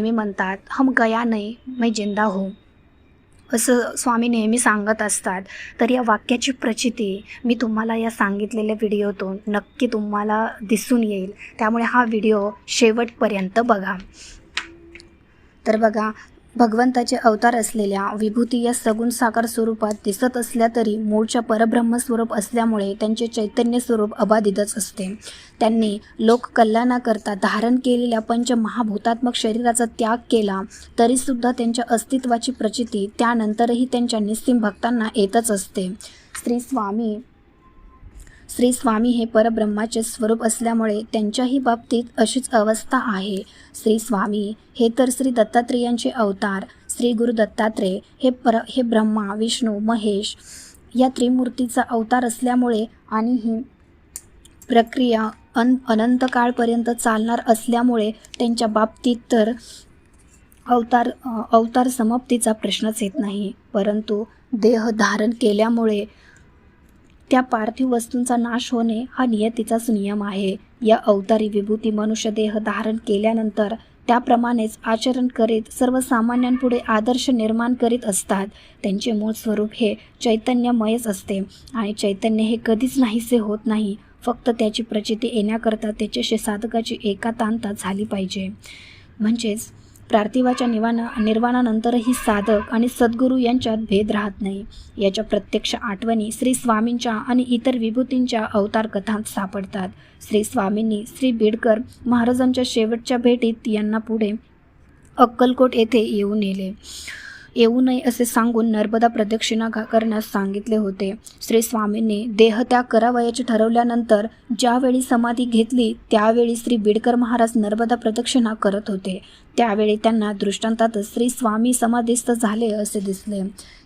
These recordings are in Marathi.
नेहमी म्हणतात हम गया नाही मैं जिंदा हो. असं स्वामी नेहमी सांगत असतात. तर या वाक्याची प्रचिती मी तुम्हाला या सांगितलेल्या व्हिडिओतून नक्की तुम्हाला दिसून येईल. त्यामुळे हा व्हिडिओ शेवटपर्यंत बघा. तर बघा भगवंताचे अवतार असलेल्या विभूती या सगुण साकार स्वरूपात दिसत असल्या तरी मूळच्या परब्रह्म स्वरूप असल्यामुळे त्यांचे चैतन्य स्वरूप अबाधितच असते. त्यांनी लोककल्याणाकरता धारण केलेल्या पंचमहाभूतात्मक शरीराचा त्याग केला तरीसुद्धा त्यांच्या अस्तित्वाची प्रचिती त्यानंतरही त्यांच्या निस्सिम भक्तांना येतच असते. श्री स्वामी श्री स्वामी हे परब्रह्माचे स्वरूप असल्यामुळे त्यांच्याही बाबतीत अशीच अवस्था आहे. श्री स्वामी हे तर श्री दत्तात्रेयांचे अवतार श्री गुरु दत्तात्रेय हे पर हे ब्रह्मा विष्णू महेश या त्रिमूर्तीचा अवतार असल्यामुळे आणि ही प्रक्रिया अन अनंत काळपर्यंत चालणार असल्यामुळे त्यांच्या बाबतीत तर अवतार अवतार समाप्तीचा प्रश्नच येत नाही. परंतु देह धारण केल्यामुळे त्या पार्थिव वस्तूंचा नाश होणे हा नियतीचाच नियम आहे. या अवतारी विभूती मनुष्य देह धारण केल्यानंतर त्याप्रमाणेच आचरण करीत सर्वसामान्यांपुढे आदर्श निर्माण करीत असतात. त्यांचे मूळ स्वरूप हे चैतन्यमयच असते आणि चैतन्य हे कधीच नाहीसे होत नाही. फक्त त्याची प्रचिती येण्याकरता त्याच्याशी साधकाची एकातांता झाली पाहिजे. म्हणजेच पार्थिवाच्या निवाना निर्वाणानंतरही साधक आणि सद्गुरू यांच्यात भेद राहत नाही. याच्या प्रत्यक्ष आठवणी श्री स्वामींच्या आणि इतर विभूतींच्या अवतार कथांत सापडतात. श्री स्वामींनी श्री बीडकर महाराजांच्या शेवटच्या भेटीत यांना पुढे अक्कलकोट येथे येऊ नेले. येऊ नये असे सांगून नर्मदा प्रदक्षिणा घा- करण्यास सांगितले होते. श्री स्वामींनी देहत्याग करावयाचे ठरवल्यानंतर ज्यावेळी समाधी घेतली त्यावेळी श्री बीडकर महाराज नर्मदा प्रदक्षिणा करत होते. त्यावेळी त्यांना दृष्टांतातच श्री स्वामी समाधीस्थ झाले असे दिसले.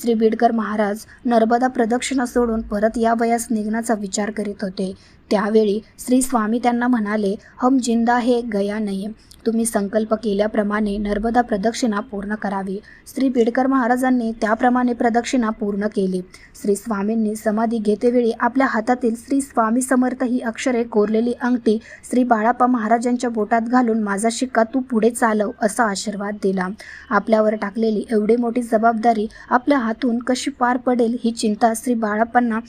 श्री बीडकर महाराज नर्मदा प्रदक्षिणा सोडून परत या वयास निघण्याचा विचार करीत होते. त्यावेळी श्री स्वामी त्यांना म्हणाले हम जिंदा हे गया नाही. तुम्ही संकल्प केल्याप्रमाणे नर्मदा प्रदक्षिणा पूर्ण करावी. श्री बीडकर महाराजांनी त्याप्रमाणे प्रदक्षिणा पूर्ण केली. श्री स्वामींनी समाधी घेतेवेळी आपल्या हातातील श्री स्वामी समर्थ ही अक्षरे कोरलेली अंगठी श्री बाळाप्पा महाराजांच्या बोटात घालून माझा शिक्का तू पुढे चालव. असा आशीर्वाद दिला. आपल्यावर टाकलेली एवढी मोठी जबाबदारी आपल्या हातून कशी पार पडेल ही चिंता श्री बाळाप्पांना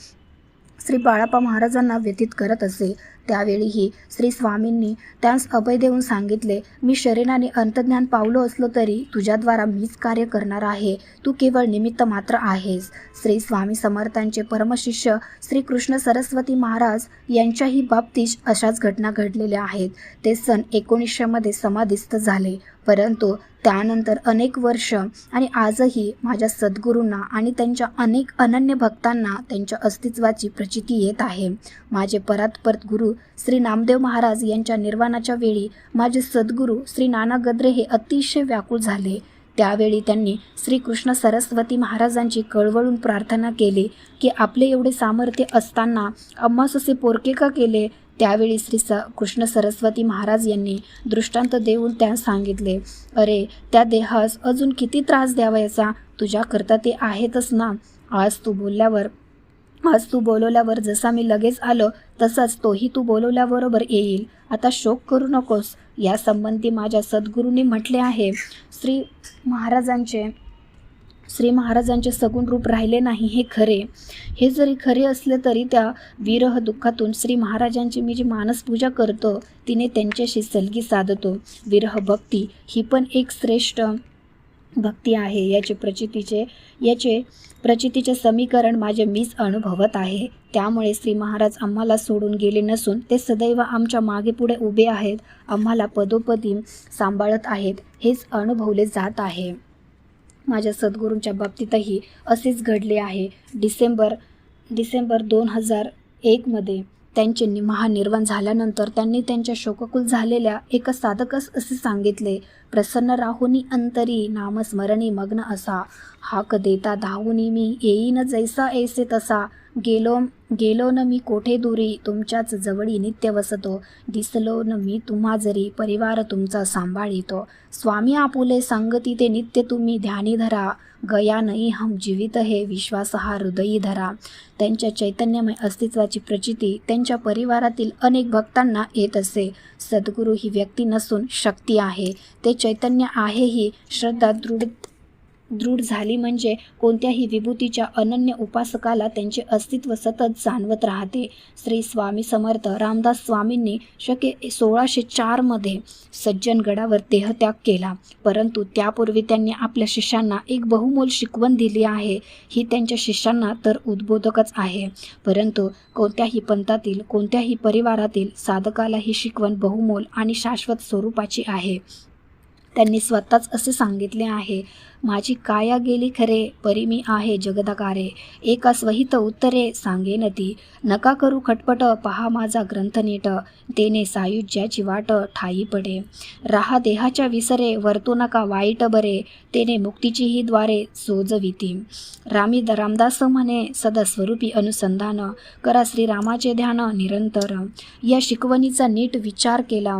श्री बाळाप्पा महाराजांना व्यतीत करत असे. त्यावेळीही श्री स्वामींनी त्यास अभय देऊन सांगितले मी शरीराने अंतज्ञान पावलो असलो तरी तुझ्याद्वारा मीच कार्य करणार आहे. तू केवळ निमित्त मात्र आहेस. श्री स्वामी समर्थांचे परमशिष्य श्री कृष्ण सरस्वती महाराज यांच्याही बाबतीत अशाच घटना घडलेल्या आहेत. ते सन एकोणीसशेमध्ये समाधिस्थ झाले. परंतु त्यानंतर अनेक वर्ष आणि आजही माझ्या सद्गुरूंना आणि त्यांच्या अनेक अनन्य भक्तांना त्यांच्या अस्तित्वाची प्रचिती येत आहे. माझे परात्परत गुरु श्री नामदेव महाराज यांच्या निर्वाणाच्या वेळी माझे सद्गुरू श्री नाना गद्रे हे अतिशय व्याकुळ झाले. त्यावेळी त्यांनी श्रीकृष्ण सरस्वती महाराजांची कळवळून प्रार्थना केली की आपले एवढे सामर्थ्य असताना अम्मास असे पोरके का केले? त्यावेळी श्री स कृष्ण सरस्वती महाराज यांनी दृष्टांत देऊन त्यांना सांगितले अरे त्या देहास अजून किती त्रास द्यावायचा? तुझ्याकरता ते आहेतच ना? आज तू बोलल्यावर आज तू बोलवल्यावर जसा मी लगेच आलो तसाच तोही तू बोलवल्याबरोबर येईल. आता शोक करू नकोस. यासंबंधी माझ्या सद्गुरूंनी म्हटले आहे श्री महाराजांचे श्री महाराजांचे सगुण रूप राहिले नाही हे खरे. हे जरी खरे असले तरी त्या विरह दुःखातून श्री महाराजांची मी जी मानसपूजा करतो तिने त्यांच्याशी सलगी साधतो. विरह भक्ती ही पण एक श्रेष्ठ भक्ती आहे. याचे प्रचितीचे याचे प्रचितीचे समीकरण माझे मीच अनुभवत आहे. त्यामुळे श्री महाराज आम्हाला सोडून गेले नसून ते सदैव आमच्या मागेपुढे उभे आहेत. आम्हाला पदोपदी सांभाळत आहेत. हेच अनुभवले जात आहे. माझ्या सद्गुरूंच्या बाबतीतही असेच घडले आहे. डिसेंबर डिसेंबर दोन हजार एकमध्ये त्यांचे नि- महानिर्वाण झाल्यानंतर त्यांनी त्यांच्या शोककुल झालेल्या एका साधकस असे सांगितले प्रसन्न राहुनी अंतरी नामस्मरणी मग्न असा. हाक देता धावूनी मी येईन जैसा ऐसे तसा. गेलो गेलो न मी कोठे दुरी? तुमच्याच जवळी नित्य वसतो. दिसलो न मी तुम्हा जरी परिवार तुमचा सांभाळितो. स्वामी आपुले सांगती ते नित्य तुम्ही ध्यानी धरा. गया नाही हम जीवित हे विश्वास हा हृदयी धरा. त्यांच्या चैतन्यमय अस्तित्वाची प्रचिती त्यांच्या परिवारातील अनेक भक्तांना येत असे. सद्गुरू ही व्यक्ती नसून शक्ती आहे. ते चैतन्य आहे ही श्रद्धा दृढ दृढ झाली म्हणजे कोणत्याही विभूतीच्या अनन्य उपासकाला त्यांचे अस्तित्व सतत जाणवत राहते. श्री स्वामी समर्थ रामदास स्वामींनी शके सोळाशे चारमध्ये सज्जनगडावर देहत्याग केला. परंतु त्यापूर्वी त्यांनी आपल्या शिष्यांना एक बहुमोल शिकवण दिली आहे. ही त्यांच्या शिष्यांना तर उद्बोधकच आहे. परंतु कोणत्याही पंथातील कोणत्याही परिवारातील साधकाला ही शिकवण बहुमोल आणि शाश्वत स्वरूपाची आहे. त्यांनी स्वतःच असे सांगितले आहे माझी काया गेली खरे परी मी आहे जगदाकारे. एका स्वहित उत्तरे सांगेन ती नका करू खटपट पहा माझा ग्रंथ नीट. तेने सायुज्याची वाट ठाई पडे. राहा देहाच्या विसरे वर्तू नका वाईट बरे. तेने मुक्तीचीही द्वारे सोजविती. रामी द रामदास म्हणे सदस्वरूपी अनुसंधान. करा श्रीरामाचे ध्यान निरंतर. या शिकवणीचा नीट विचार केला.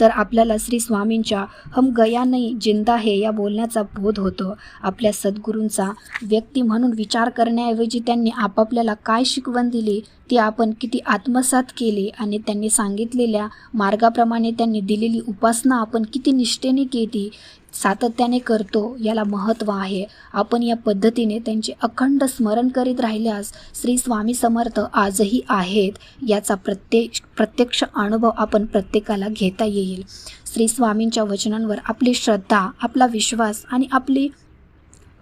तर आपल्याला श्री स्वामींच्या हम गया नाही जिंदा हे या बोलण्याचा बोध होतो. आपल्या सद्गुरूंचा व्यक्ती म्हणून विचार करण्याऐवजी त्यांनी आपापल्याला काय शिकवण दिली ती आपण किती आत्मसात केली आणि त्यांनी सांगितलेल्या मार्गाप्रमाणे त्यांनी दिलेली उपासना आपण किती निष्ठेने केली सातत्याने करतो याला महत्त्व आहे. आपण या पद्धतीने त्यांचे अखंड स्मरण करीत राहिल्यास श्री स्वामी समर्थ आजही आहेत याचा प्रत्येक प्रत्यक्ष अनुभव आपण प्रत्येकाला घेता येईल. श्री स्वामींच्या वचनांवर आपली श्रद्धा आपला विश्वास आणि आपली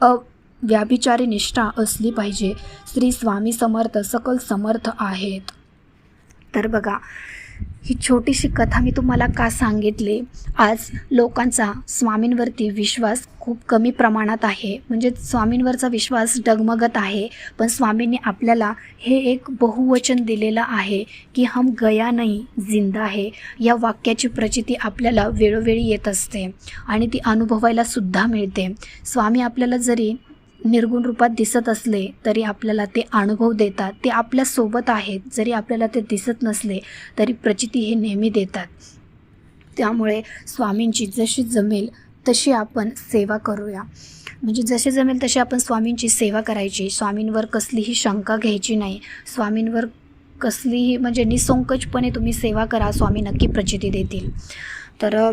अ व्याभिचारी निष्ठा असली पाहिजे. श्री स्वामी समर्थ सकल समर्थ आहेत. तर बघा ही छोटीशी कथा मी तुम्हाला का सांगितली? आज लोकांचा स्वामींवरती विश्वास खूप कमी प्रमाणात आहे. म्हणजे स्वामींवरचा विश्वास डगमगत आहे. पण स्वामींनी आपल्याला हे एक बहुवचन दिलेलं आहे की हम गया नाही जिंदा आहे या वाक्याची प्रचिती आपल्याला वेळोवेळी येत असते आणि ती अनुभवायला सुद्धा मिळते. स्वामी आपल्याला जरी निर्गुण रूपात दिसत असले तरी आपल्याला ते अनुभव देतात. ते आपल्यासोबत आहेत. जरी आपल्याला ते दिसत नसले तरी प्रचिती हे नेहमी देतात. त्यामुळे स्वामींची जशी जमेल तशी आपण सेवा करूया. म्हणजे जसे जमेल तशी आपण स्वामींची सेवा करायची. स्वामींवर कसलीही शंका घ्यायची नाही. स्वामींवर कसलीही म्हणजे निसंकोचपणे तुम्ही सेवा करा. स्वामी नक्की प्रचिती देतील. तर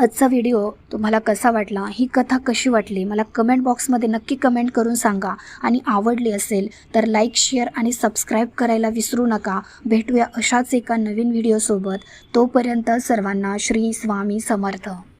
आजचा व्हिडिओ तुम्हाला कसा वाटला? ही कथा कशी वाटली? मला कमेंट बॉक्समध्ये नक्की कमेंट करून सांगा. आणि आवडली असेल तर लाईक शेअर आणि सबस्क्राईब करायला विसरू नका. भेटूया अशाच एका नवीन व्हिडिओसोबत तोपर्यंत सर्वांना श्री स्वामी समर्थ.